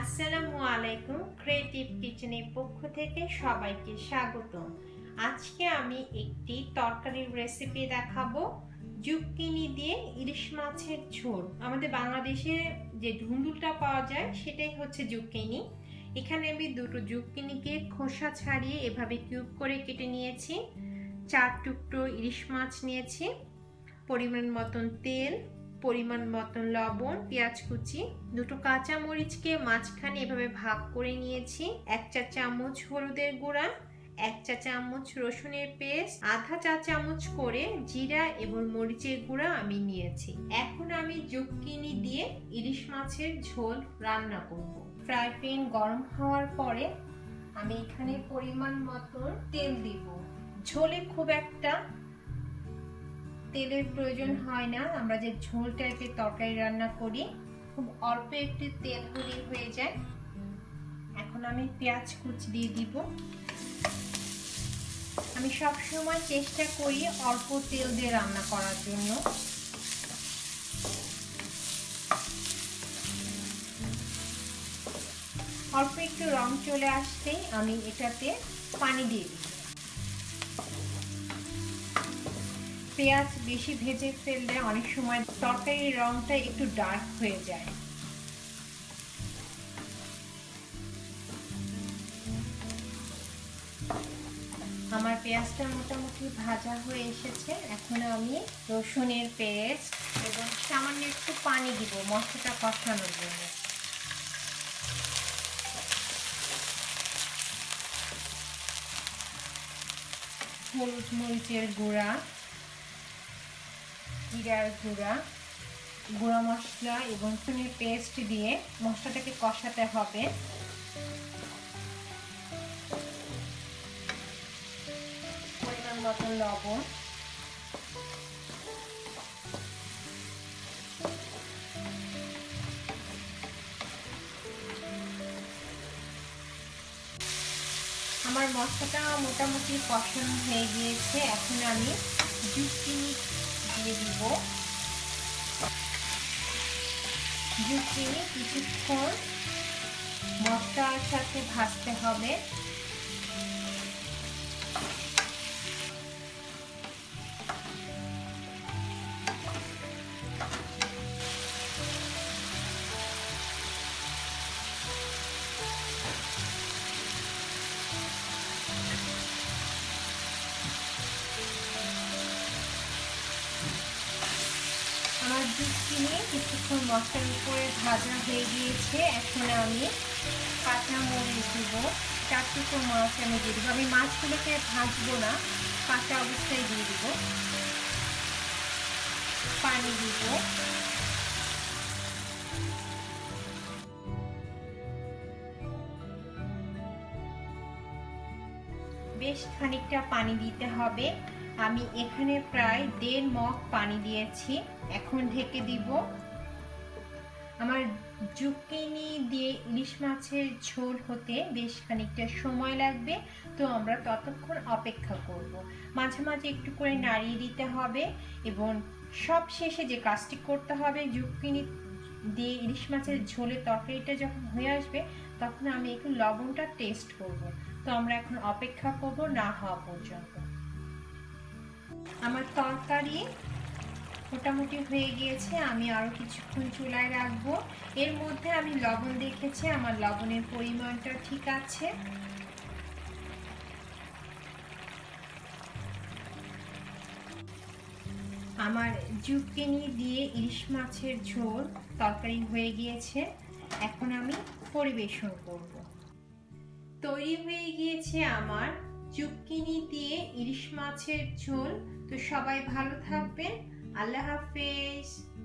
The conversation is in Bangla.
আসসালামু আলাইকুম ক্রিয়েটিভ কিচেনের পক্ষ থেকে সবাইকে স্বাগত আজকে আমি একটি তরকারির রেসিপি দেখাবো। জুকিনি দিয়ে ইলিশ মাছের ঝোল। আমাদের বাংলাদেশে যে ঢুন্ডুলটা পাওয়া যায়, সেটাই হচ্ছে জুকিনি এখানে আমি দুটো জুকিনিকে খোসা ছাড়িয়ে এভাবে কিউব করে কেটে নিয়েছি। চার টুকরো ইলিশ মাছ নিয়েছি। পরিমাণ মতন তেল পরিমাণ মতন লবণ, পেঁয়াজ কুচি, দুটো কাঁচা মরিচকে মাঝখানে এভাবে ভাগ করে নিয়েছি। এক চা চামচ হলুদের গুঁড়া, এক চা চামচ রসুনের পেস্ট, আধা চা চামচ করে জিরা এবং মরিচের গুঁড়া আমি নিয়েছি। এখন আমি জুকিনি দিয়ে ইলিশ মাছের ঝোল রান্না করব। ফ্রাই প্যান গরম হওয়ার পরে আমি এখানে পরিমাণ মতন তেল দিব। ঝোলে খুব একটা তেলের প্রয়োজন হয় না। আমরা যে ঝোল টাইপের তরকারি রান্না করি, খুব অল্প একটু তেল হলেই হয়ে যায়। এখন আমি পেঁয়াজ কুচি দিয়ে দিব। আমি সব সময় চেষ্টা করি অল্প তেল দিয়ে রান্না করার জন্য। অল্প একটু রং চলে আসতেই আমি এটাতে পানি দিয়ে দিই পেঁয়াজ বেশি ভেজে ফেললে অনেক সময় তরকারির রংটা একটু ডার্ক হয়ে যায়। আমার পেঁয়াজটা মোটামুটি ভাজা হয়ে এসেছে। এখন আমি রসুনের পেস্ট এবং সামান্য একটু পানি দিব মশলাটা কষানোর জন্য। হলুদ মরিচের গুঁড়া জিরার গুঁড়া গুঁড়া মশলা এবং চুনের পেস্ট দিয়ে মশলাটাকে কষাতে হবে। পরিমাণ মতো লবণ। আমার মশলাটা মোটামুটি কষানো হয়ে গিয়েছে। এখন আমি জুকিনি দিয়ে দিব। জুকিনি কিছুক্ষণ মশলার সাথে ভাজতে হবে। আমার জুকিনি কিছুক্ষণ মশলার উপরে ভাজা হয়ে গিয়েছে। এখন আমি কাঁচা মরিচ দিব। চার টুকরো মাছ আমি দিয়ে দেবো। আমি মাছগুলোকে ভাজবো না, কাঁচা অবস্থায় দিয়ে দিব। পানি দিব। বেশ খানিকটা পানি দিতে হবে। আমি এখানে প্রায় দেড় মগ পানি দিয়েছি। এখন ঢেকে দিব। আমার জুকিনি দিয়ে ইলিশ মাছের ঝোল হতে বেশ খানিকটা সময় লাগবে, তো আমরা ততক্ষণ অপেক্ষা করব। মাঝে মাঝে একটু করে নাড়িয়ে দিতে হবে এবং সব শেষে যে কাজটি করতে হবে, জুকিনি দিয়ে ইলিশ মাছের ঝোলের তরকারিটা যখন হয়ে আসবে, তখন আমি একটু লবণটা টেস্ট করব। তো আমরা এখন অপেক্ষা করব না হওয়া পর্যন্ত। আমার তরকারি মোটামুটি হয়ে গিয়েছে, আমি আরও কিছুক্ষণ চুলায় রাখব। এর মধ্যে আমি লবণ দেখেছি, আমার লবণের পরিমাণটা ঠিক আছে। আমার জুকিনি দিয়ে ইলিশ মাছের ঝোল তরকারি হয়ে গিয়েছে, এখন আমি পরিবেশন করব। তৈরি হয়ে গিয়েছে আমার জুকিনি দিয়ে ইলিশ মাছের ঝোল। তো সবাই ভালো থাকবেন। আল্লাহ হাফেজ।